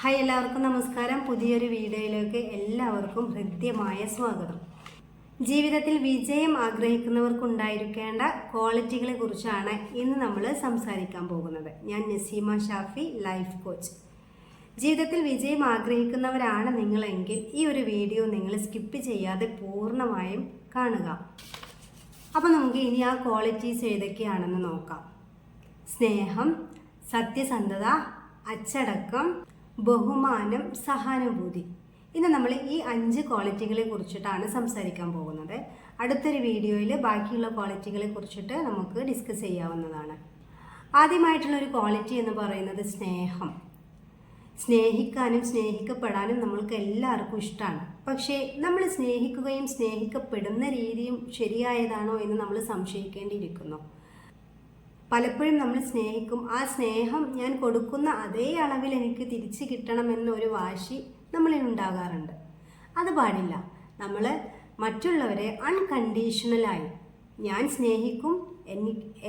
Hi എല്ലാവർക്കും നമസ്കാരം. പുതിയൊരു വീഡിയോയിലേക്ക് എല്ലാവർക്കും ഹൃദ്യമായ സ്വാഗതം. ജീവിതത്തിൽ വിജയം ആഗ്രഹിക്കുന്നവർക്കുണ്ടായിരിക്കേണ്ട ക്വാളിറ്റികളെ കുറിച്ചാണ് ഇന്ന് നമ്മൾ സംസാരിക്കാൻ പോകുന്നത്. ഞാൻ നസീമ ഷാഫി ലൈഫ് കോച്ച് ജീവിതത്തിൽ വിജയം ആഗ്രഹിക്കുന്നവരാണ് നിങ്ങളെങ്കിൽ ഈ ഒരു വീഡിയോ നിങ്ങൾ സ്കിപ്പ് ചെയ്യാതെ പൂർണമായും കാണുക. അപ്പോൾ നമുക്ക് ഇനി ആ ക്വാളിറ്റീസ് ഏതൊക്കെയാണെന്ന് നോക്കാം. സ്നേഹം സത്യസന്ധത അച്ചടക്കം ബഹുമാനം സഹാനുഭൂതി. ഇന്ന് നമ്മൾ ഈ അഞ്ച് ക്വാളിറ്റികളെ കുറിച്ചിട്ടാണ് സംസാരിക്കാൻ പോകുന്നത്. അടുത്തൊരു വീഡിയോയിൽ ബാക്കിയുള്ള ക്വാളിറ്റികളെ കുറിച്ചിട്ട് നമുക്ക് ഡിസ്കസ് ചെയ്യാവുന്നതാണ്. ആദ്യമായിട്ടുള്ള ഒരു ക്വാളിറ്റി എന്ന് പറയുന്നത് സ്നേഹം. സ്നേഹിക്കാനും സ്നേഹിക്കപ്പെടാനും നമ്മൾക്ക് എല്ലാവർക്കും ഇഷ്ടമാണ് പക്ഷേ നമ്മൾ സ്നേഹിക്കുകയും സ്നേഹിക്കപ്പെടുന്ന രീതിയും ശരിയായതാണോ എന്ന് നമ്മൾ സംശയിക്കേണ്ടിയിരിക്കുന്നു. പലപ്പോഴും നമ്മൾ സ്നേഹിക്കും. ആ സ്നേഹം ഞാൻ കൊടുക്കുന്ന അതേ അളവിൽ എനിക്ക് തിരിച്ചു കിട്ടണമെന്നൊരു വാശി നമ്മളിൽ ഉണ്ടാകാറുണ്ട്. അത് പാടില്ല. നമ്മൾ മറ്റുള്ളവരെ അൺകണ്ടീഷണലായി ഞാൻ സ്നേഹിക്കും.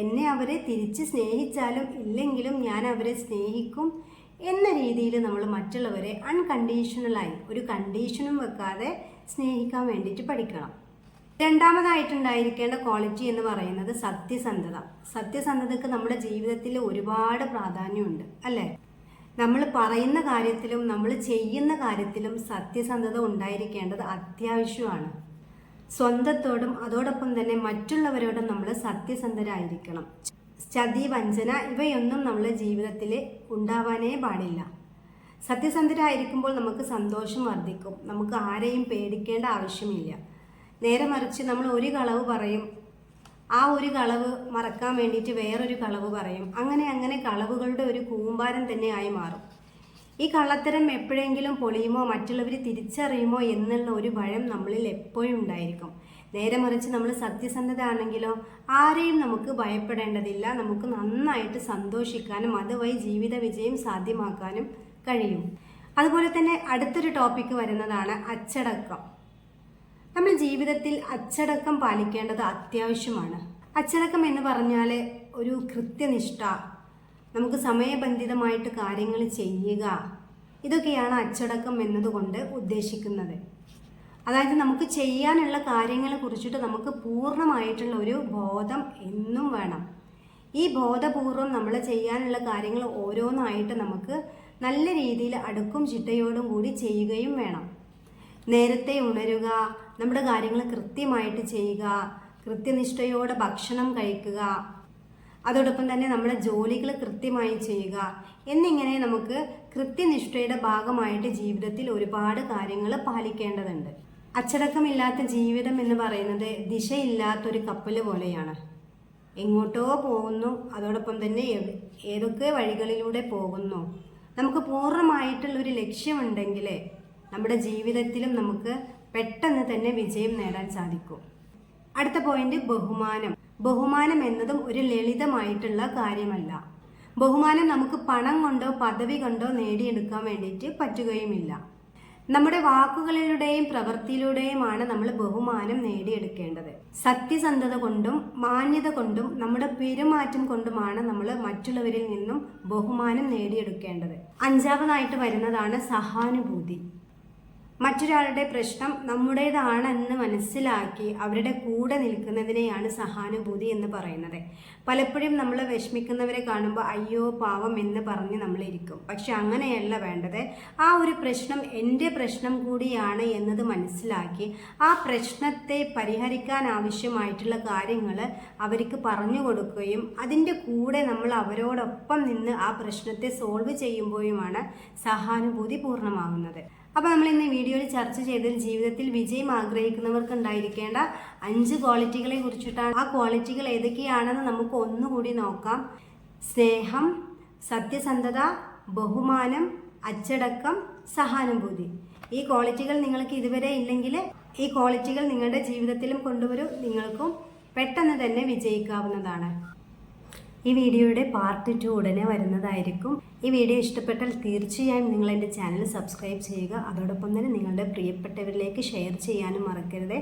എന്നെ അവരെ തിരിച്ച് സ്നേഹിച്ചാലും ഇല്ലെങ്കിലും ഞാൻ അവരെ സ്നേഹിക്കും എന്ന രീതിയിൽ നമ്മൾ മറ്റുള്ളവരെ അൺകണ്ടീഷണലായി ഒരു കണ്ടീഷനും വെക്കാതെ സ്നേഹിക്കാൻ വേണ്ടിയിട്ട് പഠിക്കണം. രണ്ടാമതായിട്ടുണ്ടായിരിക്കേണ്ട ക്വാളിറ്റി എന്ന് പറയുന്നത് സത്യസന്ധത. സത്യസന്ധതക്ക് നമ്മുടെ ജീവിതത്തിൽ ഒരുപാട് പ്രാധാന്യമുണ്ട് അല്ലേ? നമ്മൾ പറയുന്ന കാര്യത്തിലും നമ്മൾ ചെയ്യുന്ന കാര്യത്തിലും സത്യസന്ധത ഉണ്ടായിരിക്കേണ്ടത് അത്യാവശ്യമാണ്. സ്വന്തത്തോടും അതോടൊപ്പം തന്നെ മറ്റുള്ളവരോടും നമ്മൾ സത്യസന്ധരായിരിക്കണം. ചതി വഞ്ചന ഇവയൊന്നും നമ്മുടെ ജീവിതത്തിൽ ഉണ്ടാവാനേ പാടില്ല. സത്യസന്ധരായിരിക്കുമ്പോൾ നമുക്ക് സന്തോഷം വർദ്ധിക്കും. നമുക്ക് ആരെയും പേടിക്കേണ്ട ആവശ്യമില്ല. നേരെ മറിച്ച് നമ്മൾ ഒരു കളവ് പറയും. ആ ഒരു കളവ് മറക്കാൻ വേണ്ടിയിട്ട് വേറൊരു കളവ് പറയും. അങ്ങനെ അങ്ങനെ കളവുകളുടെ ഒരു കൂമ്പാരം തന്നെയായി മാറും. ഈ കള്ളത്തരം എപ്പോഴെങ്കിലും പൊളിയുമോ മറ്റുള്ളവർ തിരിച്ചറിയുമോ എന്നുള്ള ഒരു ഭയം നമ്മളിൽ എപ്പോഴും ഉണ്ടായിരിക്കും. നേരെ മറിച്ച് നമ്മൾ സത്യസന്ധത ആണെങ്കിലോ ആരെയും നമുക്ക് ഭയപ്പെടേണ്ടതില്ല. നമുക്ക് നന്നായിട്ട് സന്തോഷിക്കാനും അതുവഴി ജീവിത വിജയം സാധ്യമാക്കാനും കഴിയും. അതുപോലെ തന്നെ അടുത്തൊരു ടോപ്പിക്ക് വരുന്നതാണ് അച്ചടക്കം. നമ്മൾ ജീവിതത്തിൽ അച്ചടക്കം പാലിക്കേണ്ടത് അത്യാവശ്യമാണ്. അച്ചടക്കം എന്ന് പറഞ്ഞാൽ ഒരു കൃത്യനിഷ്ഠ നമുക്ക് സമയബന്ധിതമായിട്ട് കാര്യങ്ങൾ ചെയ്യുക. ഇതൊക്കെയാണ് അച്ചടക്കം എന്നതുകൊണ്ട് ഉദ്ദേശിക്കുന്നത്. അതായത് നമുക്ക് ചെയ്യാനുള്ള കാര്യങ്ങളെ കുറിച്ചിട്ട് നമുക്ക് പൂർണമായിട്ടുള്ള ഒരു ബോധം എന്നും വേണം. ഈ ബോധപൂർവം നമ്മൾ ചെയ്യാനുള്ള കാര്യങ്ങൾ ഓരോന്നായിട്ട് നമുക്ക് നല്ല രീതിയിൽ അടുക്കും ചിട്ടയോടും കൂടി ചെയ്യുകയും വേണം. നേരത്തെ ഉണരുക നമ്മുടെ കാര്യങ്ങൾ കൃത്യമായിട്ട് ചെയ്യുക കൃത്യനിഷ്ഠയോടെ ഭക്ഷണം കഴിക്കുക അതോടൊപ്പം തന്നെ നമ്മുടെ ജോലികൾ കൃത്യമായി ചെയ്യുക എന്നിങ്ങനെ നമുക്ക് കൃത്യനിഷ്ഠയുടെ ഭാഗമായിട്ട് ജീവിതത്തിൽ ഒരുപാട് കാര്യങ്ങൾ പാലിക്കേണ്ടതുണ്ട്. അച്ചടക്കമില്ലാത്ത ജീവിതം എന്ന് പറയുന്നത് ദിശയില്ലാത്തൊരു കപ്പൽ പോലെയാണ്. എങ്ങോട്ടോ പോകുന്നു അതോടൊപ്പം തന്നെ ഏതൊക്കെ വഴികളിലൂടെ പോകുന്നു. നമുക്ക് പൂർണമായിട്ടുള്ളൊരു ലക്ഷ്യമുണ്ടെങ്കിൽ നമ്മുടെ ജീവിതത്തിലും നമുക്ക് പെട്ടെന്ന് തന്നെ വിജയം നേടാൻ സാധിക്കും. അടുത്ത പോയിന്റ് ബഹുമാനം. ബഹുമാനം എന്നതും ഒരു ലളിതമായിട്ടുള്ള കാര്യമല്ല. ബഹുമാനം നമുക്ക് പണം കൊണ്ടോ പദവി കൊണ്ടോ നേടിയെടുക്കാൻ വേണ്ടിയിട്ട് പറ്റുകയുമില്ല. നമ്മുടെ വാക്കുകളിലൂടെയും പ്രവൃത്തിയിലൂടെയുമാണ് നമ്മൾ ബഹുമാനം നേടിയെടുക്കേണ്ടത്. സത്യസന്ധത കൊണ്ടും മാന്യത കൊണ്ടും നമ്മുടെ പെരുമാറ്റം കൊണ്ടുമാണ് നമ്മൾ മറ്റുള്ളവരിൽ നിന്നും ബഹുമാനം നേടിയെടുക്കേണ്ടത്. അഞ്ചാമതായിട്ട് വരുന്നതാണ് സഹാനുഭൂതി. മറ്റൊരാളുടെ പ്രശ്നം നമ്മുടേതാണെന്ന് മനസ്സിലാക്കി അവരുടെ കൂടെ നിൽക്കുന്നതിനെയാണ് സഹാനുഭൂതി എന്ന് പറയുന്നത്. പലപ്പോഴും നമ്മൾ വിഷമിക്കുന്നവരെ കാണുമ്പോൾ അയ്യോ പാവം എന്ന് പറഞ്ഞ് നമ്മളിരിക്കും പക്ഷെ അങ്ങനെയല്ല വേണ്ടത്. ആ ഒരു പ്രശ്നം എന്റെ പ്രശ്നം കൂടിയാണ് എന്നത് മനസ്സിലാക്കി ആ പ്രശ്നത്തെ പരിഹരിക്കാൻ ആവശ്യമായിട്ടുള്ള കാര്യങ്ങൾ അവർക്ക് പറഞ്ഞു കൊടുക്കുകയും അതിന്റെ കൂടെ നമ്മൾ അവരോടൊപ്പം നിന്ന് ആ പ്രശ്നത്തെ സോൾവ് ചെയ്യുമ്പോഴുമാണ് സഹാനുഭൂതി പൂർണമാകുന്നത്. അപ്പോൾ നമ്മൾ ഇന്ന് വീഡിയോയിൽ ചർച്ച ചെയ്തതിൽ ജീവിതത്തിൽ വിജയം ആഗ്രഹിക്കുന്നവർക്ക് ഉണ്ടായിരിക്കേണ്ട അഞ്ച് ക്വാളിറ്റികളെ കുറിച്ചിട്ടാണ്. ആ ക്വാളിറ്റികൾ ഏതൊക്കെയാണെന്ന് നമുക്ക് ഒന്നുകൂടി നോക്കാം. സ്നേഹം സത്യസന്ധത ബഹുമാനം അച്ചടക്കം സഹാനുഭൂതി. ഈ ക്വാളിറ്റികൾ നിങ്ങൾക്ക് ഇതുവരെ ഇല്ലെങ്കിൽ ഈ ക്വാളിറ്റികൾ നിങ്ങളുടെ ജീവിതത്തിലും കൊണ്ടുവരും. നിങ്ങൾക്കും പെട്ടെന്ന് തന്നെ വിജയിക്കാവുന്നതാണ്. ഈ വീഡിയോയുടെ പാർട്ട് ടു ഉടനെ വരുന്നതായിരിക്കും. ഈ വീഡിയോ ഇഷ്ടപ്പെട്ടാൽ തീർച്ചയായും നിങ്ങൾ എന്റെ ചാനൽ സബ്സ്ക്രൈബ് ചെയ്യുക. അതോടൊപ്പം തന്നെ നിങ്ങളുടെ പ്രിയപ്പെട്ടവരിലേക്ക് ഷെയർ ചെയ്യാനും മറക്കരുത്.